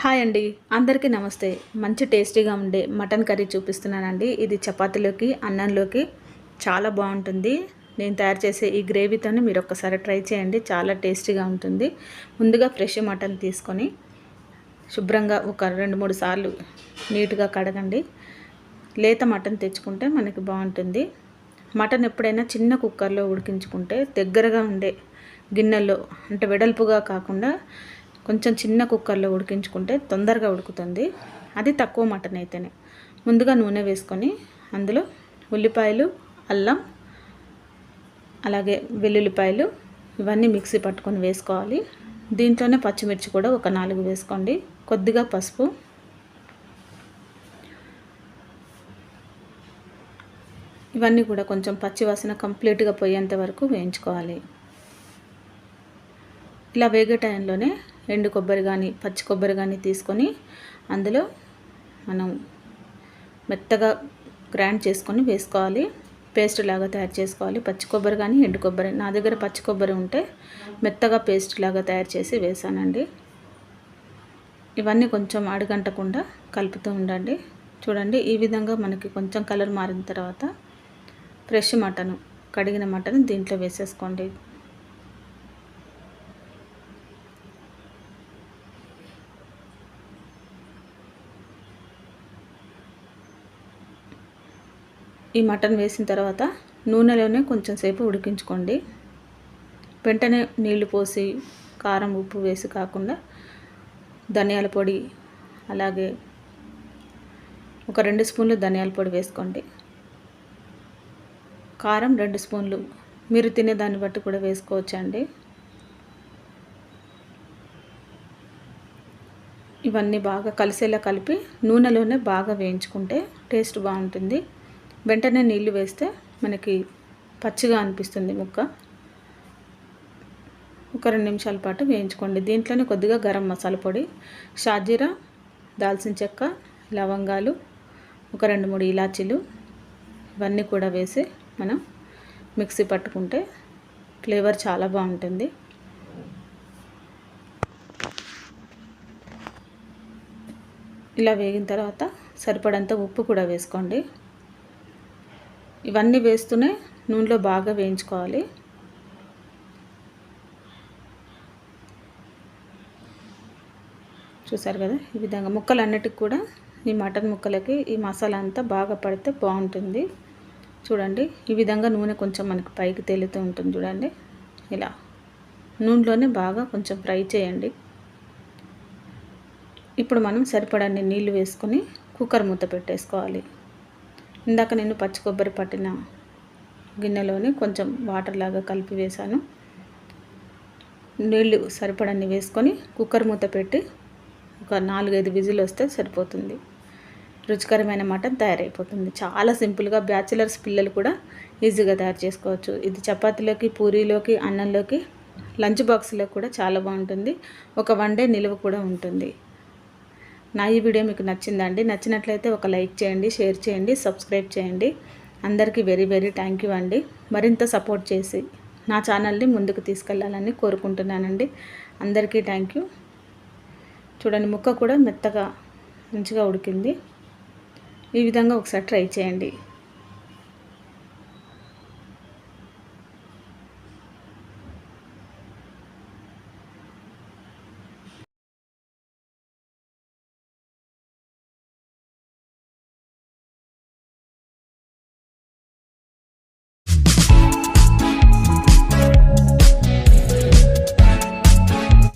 Hi అండి. అందరికీ నమస్తే. మంచి టేస్టీగా ఉండే మటన్ కర్రీ చూపిస్తున్నానండి. ఇది చపాతీలోకి అన్నంలోకి చాలా బాగుంటుంది. నేను తయారు చేసే ఈ గ్రేవీతోని మీరు ఒక్కసారి ట్రై చేయండి. చాలా టేస్టీగా ఉంటుంది. ముందుగా ఫ్రెష్ మటన్ తీసుకొని శుభ్రంగా ఒక రెండు మూడు సార్లు నీట్గా కడగండి. లేత మటన్ తెచ్చుకుంటే మనకి బాగుంటుంది. మటన్ ఎప్పుడైనా చిన్న కుక్కర్లో ఉడికించుకుంటే దగ్గరగా ఉండే గిన్నెల్లో అంటే వెడల్పుగా కాకుండా కొంచెం చిన్న కుక్కర్లో ఉడికించుకుంటే తొందరగా ఉడుకుతుంది. అది తక్కువ మటన్ అయితేనే. ముందుగా నూనె వేసుకొని అందులో ఉల్లిపాయలు అల్లం అలాగే వెల్లుల్లిపాయలు ఇవన్నీ మిక్సీ పట్టుకొని వేసుకోవాలి. దీంట్లోనే పచ్చిమిర్చి కూడా ఒక నాలుగు వేసుకోండి. కొద్దిగా పసుపు. ఇవన్నీ కూడా కొంచెం పచ్చివాసన కంప్లీట్గా పోయేంత వరకు వేయించుకోవాలి. ఇలా వేగే టైంలోనే ఎండు కొబ్బరి కానీ పచ్చి కొబ్బరి కానీ తీసుకొని అందులో మనం మెత్తగా గ్రైండ్ చేసుకొని వేసుకోవాలి. పేస్ట్ లాగా తయారు చేసుకోవాలి. పచ్చి కొబ్బరి కానీ ఎండు కొబ్బరి. నా దగ్గర పచ్చి కొబ్బరి ఉంటే మెత్తగా పేస్ట్ లాగా తయారు చేసి వేసానండి. ఇవన్నీ కొంచెం అడగంటకుండా కలుపుతూ ఉండండి. చూడండి ఈ విధంగా మనకి కొంచెం కలర్ మారిన తర్వాత ఫ్రెష్ మటన్ కడిగిన మటన్ దీంట్లో వేసేసుకోండి. ఈ మటన్ వేసిన తర్వాత నూనెలోనే కొంచెం సేపు ఉడికించుకోండి. వెంటనే నీళ్ళు పోసి కారం ఉప్పు వేసి కాకుండా ధనియాల పొడి అలాగే ఒక రెండు స్పూన్లు ధనియాల పొడి వేసుకోండి. కారం రెండు స్పూన్లు. మీరు తినే దాన్ని బట్టి కూడా వేసుకోవచ్చండి. ఇవన్నీ బాగా కలిసేలా కలిపి నూనెలోనే బాగా వేయించుకుంటే టేస్ట్ బాగుంటుంది. వెంటనే నీళ్ళు వేస్తే మనకి పచ్చిగా అనిపిస్తుంది ముక్క. ఒక రెండు నిమిషాల పాటు వేయించుకోండి. దీంట్లోనే కొద్దిగా గరం మసాలా పొడి షాజీరా దాల్చిన చెక్క లవంగాలు ఒక రెండు మూడు ఇలాచీలు ఇవన్నీ కూడా వేసి మనం మిక్సీ పట్టుకుంటే ఫ్లేవర్ చాలా బాగుంటుంది. ఇలా వేగిన తర్వాత సరిపడంత ఉప్పు కూడా వేసుకోండి. ఇవన్నీ వేస్తూనే నూనెలో బాగా వేయించుకోవాలి. చూసారు కదా? ఈ విధంగా ముక్కలు అన్నిటికి కూడా ఈ మటన్ ముక్కలకి ఈ మసాలా అంతా బాగా పడితే బాగుంటుంది. చూడండి ఈ విధంగా నూనె కొంచెం మనకి పైకి తేలుతూ ఉంటుంది చూడండి. ఇలా నూనెలోనే బాగా కొంచెం ఫ్రై చేయండి. ఇప్పుడు మనం సరిపడాన్ని నీళ్ళు వేసుకొని కుక్కర్ మూత పెట్టేసుకోవాలి. ఇందాక నేను పచ్చి కొబ్బరి పట్టిన గిన్నెలోని కొంచెం వాటర్ లాగా కలిపి వేశాను. నీళ్ళు సరిపడన్ని వేసుకొని కుక్కర్ మూత పెట్టి ఒక నాలుగైదు విజిల్ వస్తే సరిపోతుంది. రుచికరమైన మటన్ తయారైపోతుంది. చాలా సింపుల్గా బ్యాచిలర్స్ పిల్లలు కూడా ఈజీగా తయారు చేసుకోవచ్చు. ఇది చపాతీలోకి పూరీలోకి అన్నంలోకి లంచ్ బాక్స్లో కూడా చాలా బాగుంటుంది. ఒక వన్ డే నిలువ కూడా ఉంటుంది. నా ఈ వీడియో మీకు నచ్చిందండి నచ్చినట్లయితే ఒక లైక్ చేయండి షేర్ చేయండి సబ్స్క్రైబ్ చేయండి. అందరికీ వెరీ వెరీ థ్యాంక్ యూ అండి. మరింత సపోర్ట్ చేసి నా ఛానల్ని ముందుకు తీసుకెళ్ళాలని కోరుకుంటున్నానండి. అందరికీ థ్యాంక్ యూ. చూడండి ముక్క కూడా మెత్తగా మంచిగా ఉడికింది. ఈ విధంగా ఒకసారి ట్రై చేయండి.